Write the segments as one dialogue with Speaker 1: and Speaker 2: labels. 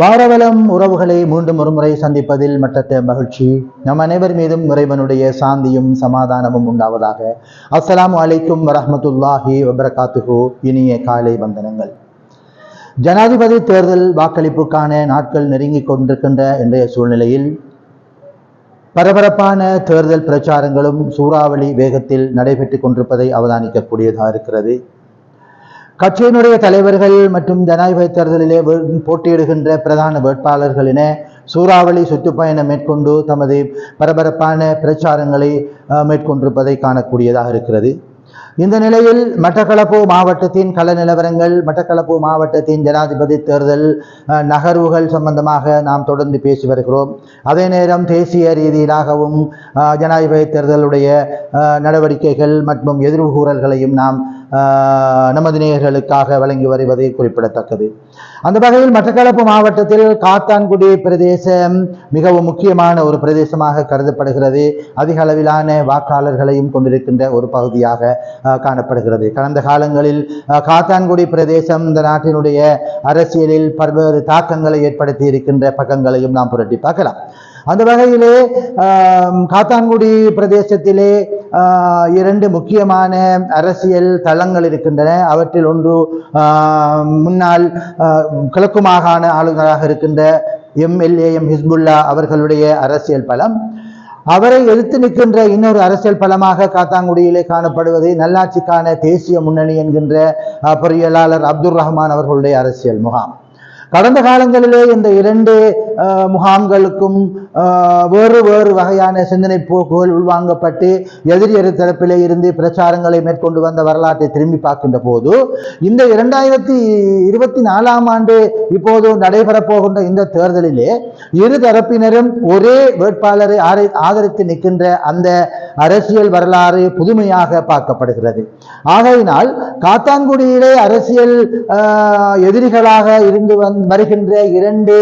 Speaker 1: வாரவலம் உறவுகளை மீண்டும் ஒருமுறை சந்திப்பதில் மற்றத்த மகிழ்ச்சி. நம் அனைவர் மீதும் இறைவனுடைய சாந்தியும் சமாதானமும் உண்டாவதாக. அஸ்லாம் அலைக்கும் வரமத்துல்லாஹி வபரகாத்துஹு. இனிய காலை வந்தனங்கள். ஜனாதிபதி தேர்தல் வாக்களிப்புக்கான நாட்கள் நெருங்கிக் கொண்டிருக்கின்ற இன்றைய சூழ்நிலையில் பரபரப்பான தேர்தல் பிரச்சாரங்களும் சூறாவளி வேகத்தில் நடைபெற்றுக் கொண்டிருப்பதை அவதானிக்கக்கூடியதாக இருக்கிறது. கட்சியினுடைய தலைவர்கள் மற்றும் ஜனாதிபதி தேர்தலிலே போட்டியிடுகின்ற பிரதான வேட்பாளர்களின சூறாவளி சுற்றுப்பயணம் மேற்கொண்டு தமது பரபரப்பான பிரச்சாரங்களை மேற்கொண்டிருப்பதை காணக்கூடியதாக இருக்கிறது. இந்த நிலையில் மட்டக்களப்பு மாவட்டத்தின் கள நிலவரங்கள் மட்டக்களப்பு மாவட்டத்தின் ஜனாதிபதி தேர்தல் நகர்வுகள் சம்பந்தமாக நாம் தொடர்ந்து பேசி வருகிறோம். அதே நேரம் தேசிய ரீதியிலாகவும் ஜனாதிபதி தேர்தலுடைய நடவடிக்கைகள் மற்றும் எதிர்கூறல்களையும் நாம் நமது நேயர்களுக்காக வழங்கி வருவது குறிப்பிடத்தக்கது. அந்த வகையில் மட்டக்களப்பு மாவட்டத்தில் காத்தான்குடி பிரதேசம் மிகவும் முக்கியமான ஒரு பிரதேசமாக கருதப்படுகிறது. அதிக அளவிலான வாக்காளர்களையும் கொண்டிருக்கின்ற ஒரு பகுதியாக காணப்படுகிறது. கடந்த காலங்களில் காத்தான்குடி பிரதேசம் இந்த நாட்டினுடைய அரசியலில் பல்வேறு தாக்கங்களை ஏற்படுத்தி இருக்கின்ற பக்கங்களையும் நாம் புரட்டி பார்க்கலாம். அந்த வகையிலே காத்தான்குடி பிரதேசத்திலே இரண்டு முக்கியமான அரசியல் தளங்கள் இருக்கின்றன. அவற்றில் ஒன்று முன்னால் முன்னாள் கிழக்கு மாகாண ஆளுநராக இருக்கின்ற எம்எல்ஏ எம் ஹிஸ்புல்லா அவர்களுடைய அரசியல் பலம். அவரை எதிர்த்து நிற்கின்ற இன்னொரு அரசியல் பலமாக காத்தாங்குடியிலே காணப்படுவது நல்லாட்சிக்கான தேசிய முன்னணி என்கின்ற பொறியியலாளர் அப்துல் ரஹ்மான் அவர்களுடைய அரசியல் முகாம். கடந்த காலங்களிலே இந்த இரண்டு முகாம்களுக்கும் வேறு வேறு வகையான சிந்தனை போக்குகள் உள்வாங்கப்பட்டு எதிரி தரப்பிலே இருந்து பிரச்சாரங்களை மேற்கொண்டு வந்த வரலாற்றை திரும்பி பார்க்கின்ற போது இந்த இரண்டாயிரத்தி இருபத்தி நாலாம் ஆண்டு இப்போது நடைபெறப் போகின்ற இந்த தேர்தலிலே இரு தரப்பினரும் ஒரே வேட்பாளரை ஆதரித்து நிற்கின்ற அந்த அரசியல் வரலாறு புதுமையாக பார்க்கப்படுகிறது. ஆகையினால் காத்தான்குடியிலே அரசியல் ஆஹ், எதிரிகளாக இருந்து வந் வருகின்ற இரண்டு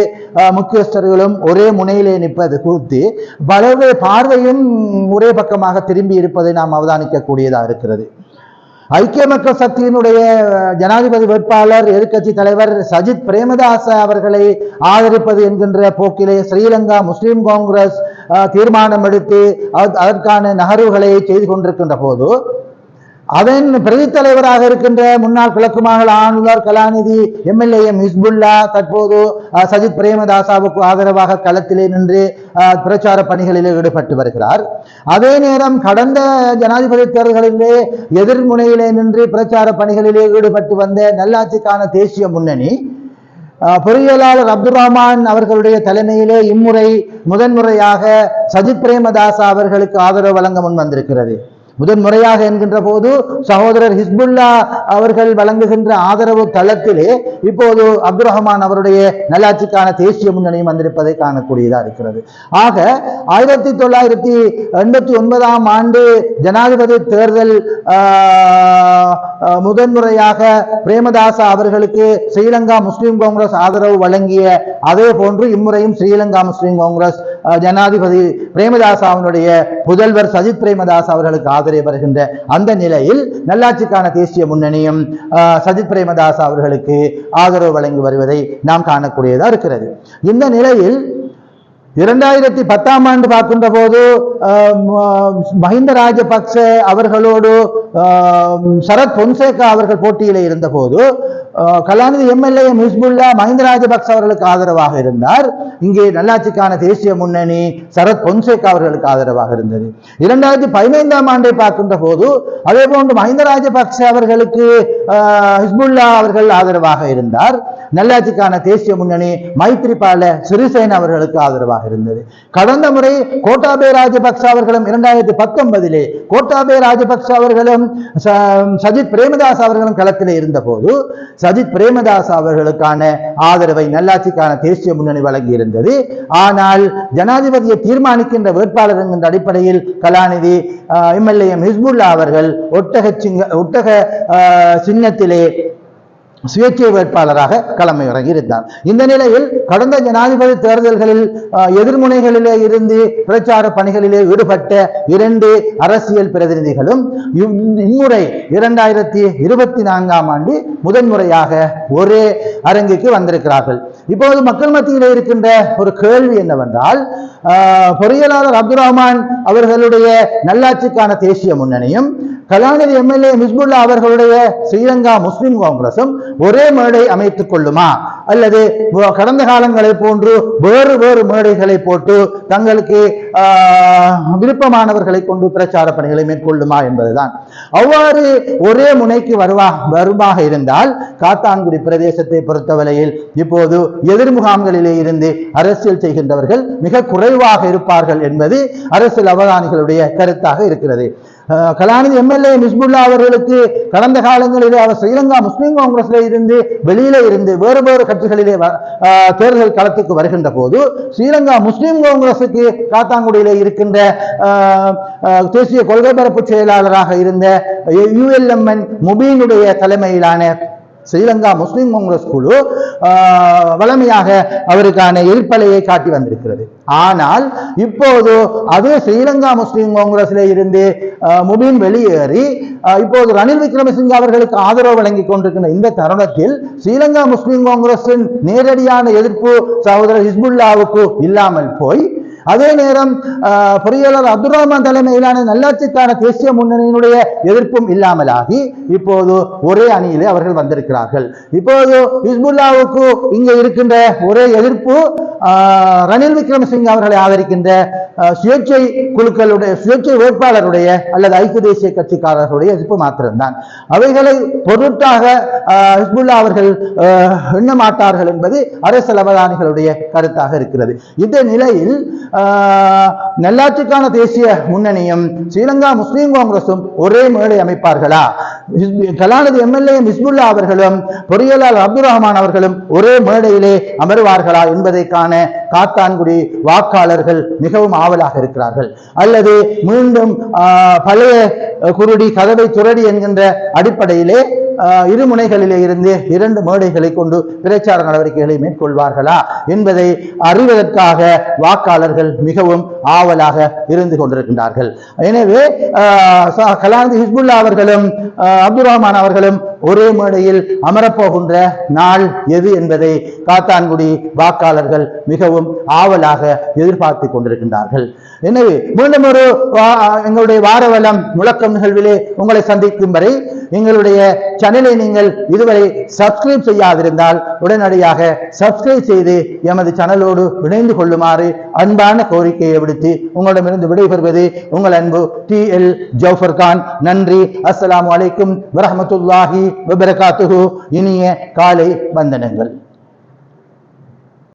Speaker 1: முக்கியஸ்தர்களும் ஒரே முனையிலே நிற்பது குறித்து பலவே பார்வையும் ஒரே பக்கமாக திரும்பி இருப்பதை நாம் அவதானிக்கக்கூடியதாக இருக்கிறது. ஐக்கிய மக்கள் சக்தியினுடைய ஜனாதிபதி வேட்பாளர் எதிர்க்கட்சி தலைவர் சஜித் பிரேமதாச அவர்களை ஆதரிப்பது என்கின்ற போக்கிலே ஸ்ரீலங்கா முஸ்லிம் காங்கிரஸ் தீர்மானம் எடுத்து அதற்கான நகர்வுகளை செய்து கொண்டிருக்கின்ற போது அதன் பிரதி தலைவராக இருக்கின்ற முன்னாள் கிழக்கு மாகாண ஆளுநர் கலாநிதி எம்எல்ஏ எம் ஹிஸ்புல்லா தற்போது அஹ், சஜித் பிரேமதாசாவுக்கு ஆதரவாக களத்திலே நின்று பிரச்சார பணிகளில் ஈடுபட்டு வருகிறார். அதே நேரம் கடந்த ஜனாதிபதி தேர்தல்களிலே எதிர்முனையிலே நின்று பிரச்சார பணிகளிலே ஈடுபட்டு வந்த நல்லாட்சிக்கான தேசிய முன்னணி பொறியியலாளர் அப்துல் ரஹ்மான் அவர்களுடைய தலைமையிலே இம்முறை முதன்முறையாக சஜித் பிரேமதாசா அவர்களுக்கு ஆதரவு வழங்க முன் வந்திருக்கிறது முதன்முறையாக என்கின்ற போது சகோதரர் ஹிஸ்புல்லா அவர்கள் வழங்குகின்ற ஆதரவு தளத்திலே இப்போது அப்துல் ரஹ்மான் அவருடைய நல்லாட்சிக்கான தேசிய முன்னணியும் வந்திருப்பதை காணக்கூடியதாக இருக்கிறது. ஆக ஆயிரத்தி தொள்ளாயிரத்தி எண்பத்தி ஒன்பதாம் ஆண்டு ஜனாதிபதி தேர்தல் முதன்முறையாக பிரேமதாசா அவர்களுக்கு ஸ்ரீலங்கா முஸ்லிம் காங்கிரஸ் ஆதரவு வழங்கிய அதே போன்று இம்முறையும் ஸ்ரீலங்கா முஸ்லிம் காங்கிரஸ் ஜனாதிபதி ஜனாதிபதி பிரேமதாசாவினுடைய புதல்வர் சஜித் பிரேமதாஸ் அவர்களுக்கு ஆதரவு வருகின்ற அந்த நிலையில் நல்லாட்சிக்கான தேசிய முன்னணியும் ஆஹ், சஜித் பிரேமதாஸ் அவர்களுக்கு ஆதரவு வழங்கி வருவதை நாம் காணக்கூடியதா இருக்கிறது. இந்த நிலையில் இரண்டாயிரத்தி பத்தாம் ஆண்டு பார்க்கின்ற போது மஹிந்த ராஜபக்ச அவர்களோடு சரத் பொன்சேகா அவர்கள் போட்டியில இருந்தபோது கலாநிதி எம்எல்ஏ ஹிஸ்புல்லா மஹிந்த ராஜபக்ச அவர்களுக்கு ஆதரவாக இருந்தார். இங்கே நல்லாட்சிக்கான தேசிய முன்னணி சரத் பொன்சேகா அவர்களுக்கு ஆதரவாக இருந்தது. இரண்டாயிரத்தி பதினைந்தாம் ஆண்டை பார்க்கின்ற போது அதே போன்று மஹிந்த ராஜபக்ச அவர்களுக்கு ஆஹ், ஹிஸ்புல்லா அவர்கள் ஆதரவாக இருந்தார். நல்லாட்சிக்கான தேசிய முன்னணி மைத்ரிபால சிறிசேன அவர்களுக்கு ஆதரவாக இருந்தது. கடந்த முறை கோட்டாபே ராஜபக்ச அவர்களும் இரண்டாயிரத்தி பத்தொன்பதிலே கோட்டாபே ராஜபக்ச அவர்களும் சஜித் பிரேமதாஸ் அவர்களும் களத்திலே இருந்தபோது சஜித் பிரேமதாஸ் அவர்களுக்கான ஆதரவை நல்லாட்சிக்கான தேசிய முன்னணி வழங்கி இருந்தது ஆனால் ஜனாதிபதியை தீர்மானிக்கின்ற வேட்பாளர் என்கின்ற அடிப்படையில் கலாநிதி எம்எல்ஏ ஹிஸ்புல்லா அவர்கள் ஒட்டக சிங்க ஒட்டக சின்னத்திலே சுயேட்சை வேட்பாளராக களமை இறங்கி இருந்தார். இந்த நிலையில் கடந்த ஜனாதிபதி தேர்தல்களில் எதிர்முனைகளிலே இருந்து பிரச்சார பணிகளிலே ஈடுபட்ட இரண்டு அரசியல் பிரதிநிதிகளும் இம்முறை இரண்டாயிரத்தி இருபத்தி நான்காம் ஆண்டு முதன்முறையாக ஒரே அரங்குக்கு வந்திருக்கிறார்கள். இப்போது மக்கள் மத்தியிலே இருக்கின்ற ஒரு கேள்வி என்னவென்றால் பொறியியலாளர் அப்துல் ரஹ்மான் அவர்களுடைய நல்லாட்சிக்கான தேசிய முன்னணியும் கலாநிதி எம்எல்ஏ மிஸ்புல்லா அவர்களுடைய ஸ்ரீலங்கா முஸ்லிம் காங்கிரசும் ஒரே மேடை அமைத்துக் கொள்ளுமா? அல்லது கடந்த காலங்களை போன்று வேறு வேறு மேடைகளை போட்டு தங்களுக்கு விருப்பமானவர்களை கொண்டு பிரச்சார பணிகளை மேற்கொள்ளுமா என்பதுதான். அவ்வாறு ஒரே முனைக்கு வருவா வருமாக இருந்தால் காத்தான்குடி பிரதேசத்தை பொறுத்தவரையில் இப்போது எதிர்முகாம்களிலே இருந்து அரசியல் செய்கின்றவர்கள் மிக குறைவாக இருப்பார்கள் என்பது அரசியல் அவதானிகளுடைய கருத்தாக இருக்கிறது. கலாநிதி எம்எல்ஏ மிஸ்புல்லா அவர்களுக்கு கடந்த காலங்களிலே அவர் ஸ்ரீலங்கா முஸ்லீம் காங்கிரஸ்ல இருந்து வெளியில இருந்து வேறு வேறு கட்சிகளிலே தேர்தல் களத்துக்கு வருகின்ற போது ஸ்ரீலங்கா முஸ்லீம் காங்கிரசுக்கு காத்தாங்குடியிலே இருக்கின்ற தேசிய கொள்கை பரப்பு செயலாளராக இருந்த யுஎல்எம்என் முபீனுடைய தலைமையிலான ஸ்ரீலங்கா முஸ்லிம் காங்கிரஸ் குழு வளமையாக அவருக்கான எதிர்ப்பலையை காட்டி வந்திருக்கிறது. ஆனால் இப்போது அது ஸ்ரீலங்கா முஸ்லிம் காங்கிரஸில் இருந்து முபின் வெளியேறி இப்போது ரணில் விக்ரமசிங்க அவர்களுக்கு ஆதரவு வழங்கி கொண்டிருக்கின்ற இந்த தருணத்தில் ஸ்ரீலங்கா முஸ்லிம் காங்கிரஸின் நேரடியான எதிர்ப்பு சகோதரர் ஹிஸ்புல்லாவுக்கு இல்லாமல் போய் அதே நேரம் ஆஹ், பொறியாளர் அப்துல் ரஹ்மான் தலைமையிலான நல்லாட்சிக்கான தேசிய முன்னணியினுடைய எதிர்ப்பும் இல்லாமலாகி இப்போது ஒரே அணியிலே அவர்கள் வந்திருக்கிறார்கள். இப்போது ஹிஸ்புல்லாவுக்கு இங்கே இருக்கின்ற ஒரே எதிர்ப்பு ரணில் விக்ரமசிங்க அவர்களை ஆதரிக்கின்ற சுயேட்சை குழுக்களுடைய சுயேட்சை வேட்பாளருடைய அல்லது ஐக்கிய தேசிய கட்சிக்காரர்களுடைய எதிர்ப்பு மாத்திரம்தான். அவைகளை பொருட்டாக ஹிஸ்புல்லா அவர்கள் ஆஹ், எண்ண மாட்டார்கள் என்பது அரசியல் அவதானிகளுடைய கருத்தாக இருக்கிறது. இந்த நிலையில் நல்லாட்சிக்கான தேசிய முன்னணியும் ஸ்ரீலங்கா முஸ்லீம் காங்கிரஸும் ஒரே மேடை அமைப்பார்களா? கலாநிதி எம்எல்ஏ மிஸ்புல்லா அவர்களும் பொறியியலாளர் அப்துல் ரஹ்மான் அவர்களும் ஒரே மேடையிலே அமருவார்களா என்பதை காண காத்தான்குடி வாக்காளர்கள் மிகவும் ஆவலாக இருக்கிறார்கள். அல்லது மீண்டும் ஆஹ், பழைய குருடி கதவை துரடி என்கின்ற அடிப்படையிலே இரு முனைகளிலே இருந்து இரண்டு மேடைகளை கொண்டு பிரச்சார நடவடிக்கைகளை மேற்கொள்வார்களா என்பதை அறிவதற்காக வாக்காளர்கள் மிகவும் ஆவலாக இருந்து கொண்டிருக்கின்றார்கள். எனவே ஆஹ், ஹிஸ்புல்லா அவர்களும் அப்துல் ரஹ்மான் அவர்களும் ஒரே மேடையில் அமரப்போகின்ற நாள் எது என்பதை காத்தான்குடி வாக்காளர்கள் மிகவும் ஆவலாக எதிர்பார்த்து கொண்டிருக்கின்றார்கள். எனவே மீண்டும் ஒரு வா- எங்களுடைய வாரவலம் முழக்கம் நிகழ்விலே உங்களை சந்திக்கும் வரை எங்களுடைய சேனலை நீங்கள் இதுவரை சப்ஸ்கிரைப் செய்யாதிருந்தால் உடனடியாக சப்ஸ்கிரைப் செய்து எமது சேனலோடு இணைந்து கொள்ளுமாறு அன்பான கோரிக்கையை விடுத்து உங்களிடமிருந்து விடைபெறுவது உங்கள் அன்பு டி எல் ஜவுஃபர் கான் நன்றி. அஸ்லாம் அலைக்கும் வரமத்துல்லாஹி வபரகாத்துஹு. இனிய காலை வந்தனங்கள்.